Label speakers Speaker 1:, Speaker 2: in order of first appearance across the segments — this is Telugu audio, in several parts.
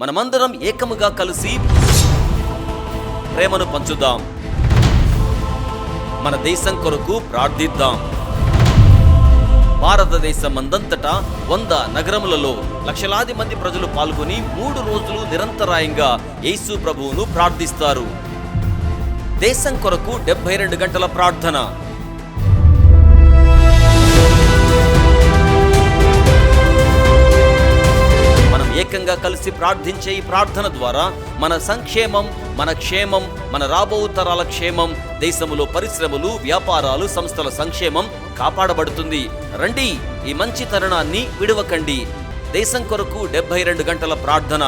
Speaker 1: మనమందరం ఏకముగా కలిసి ప్రేమను పంచుదాం. మన దేశం కొరకు ప్రార్థిద్దాం. భారతదేశం అందంతటా వంద నగరములలో లక్షలాది మంది ప్రజలు పాల్గొని మూడు రోజులు నిరంతరాయంగా యేసు ప్రభువును ప్రార్థిస్తారు. దేశం కొరకు డెబ్బై రెండు గంటల ప్రార్థన. అందరిగా కలిసి ప్రార్థించే ఈ ప్రార్థన ద్వారా మన సంక్షేమం మన క్షేమం మన రాబో తరాల క్షేమం దేశములో పరిశ్రమలు వ్యాపారాలు సంస్థల సంక్షేమం కాపాడబడుతుంది. రండి ఈ మంచి తరుణాన్ని విడవకండి. దేశం కొరకు డెబ్బై రెండు గంటల ప్రార్థన.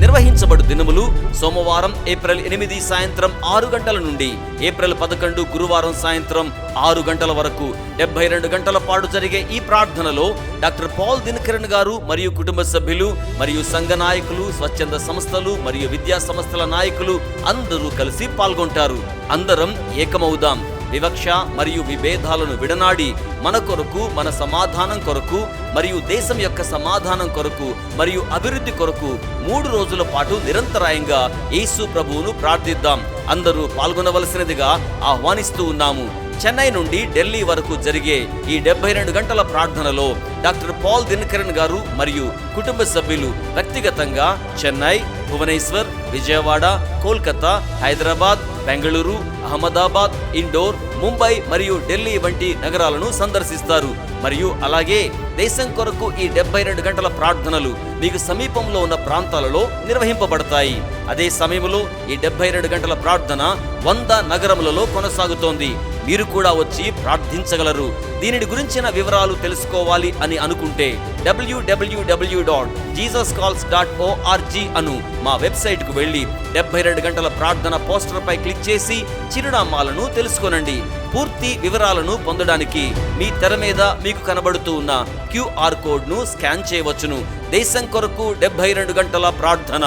Speaker 1: నిర్వహించబడు దినములు సోమవారం ఏప్రిల్ ఎనిమిది సాయంత్రం ఆరు గంటల నుండి ఏప్రిల్ పదకొండు గురువారం సాయంత్రం ఆరు గంటల వరకు. డెబ్బై రెండు గంటల పాటు జరిగే ఈ ప్రార్థనలో డాక్టర్ పాల్ దినకరణ్ గారు మరియు కుటుంబ సభ్యులు మరియు సంఘ నాయకులు స్వచ్ఛంద సంస్థలు మరియు విద్యా సంస్థల నాయకులు అందరూ కలిసి పాల్గొంటారు. అందరం ఏకమవుదాం. వివక్ష మరియు విభేదాలను విడనాడి మన కొరకు మన సమాధానం కొరకు మరియు దేశం యొక్క సమాధానం కొరకు మరియు అభివృద్ధి కొరకు మూడు రోజుల పాటు నిరంతరాయంగా యేసు ప్రభువును ప్రార్థిద్దాం. అందరూ పాల్గొనవలసినదిగా ఆహ్వానిస్తూ ఉన్నాము. చెన్నై నుండి ఢిల్లీ వరకు జరిగే ఈ డెబ్బై రెండు గంటల ప్రార్థనలో డాక్టర్ పాల్ దినకరణ్ గారు మరియు కుటుంబ సభ్యులు వ్యక్తిగతంగా చెన్నై భువనేశ్వర్ విజయవాడ కోల్కతా హైదరాబాద్ బెంగళూరు అహ్మదాబాద్ ఇండోర్ ముంబై మరియు ఢిల్లీ వంటి నగరాలను సందర్శిస్తారు. మరియు అలాగే దేశం కొరకు ఈ డెబ్బై రెండు గంటల ప్రార్థనలు మీకు సమీపంలో ఉన్న ప్రాంతాలలో నిర్వహింపబడతాయి. అదే సమయంలో ఈ డెబ్బై రెండు గంటల ప్రార్థన వంద నగరములలో కొనసాగుతోంది. మీరు కూడా వచ్చి ప్రార్థించగలరు. దీనిని గురించిన వివరాలు తెలుసుకోవాలి అని అనుకుంటే WWW dot Jesus calls dot ORG అను మా వెబ్సైట్కు వెళ్ళి డెబ్బై రెండు గంటల ప్రార్థన పోస్టర్పై క్లిక్ చేసి చిరునామాలను తెలుసుకోనండి. పూర్తి వివరాలను పొందడానికి మీ తెర మీద మీకు కనబడుతూ ఉన్న క్యూఆర్ కోడ్ను స్కాన్ చేయవచ్చును. దేశం కొరకు డెబ్బై రెండు గంటల ప్రార్థన.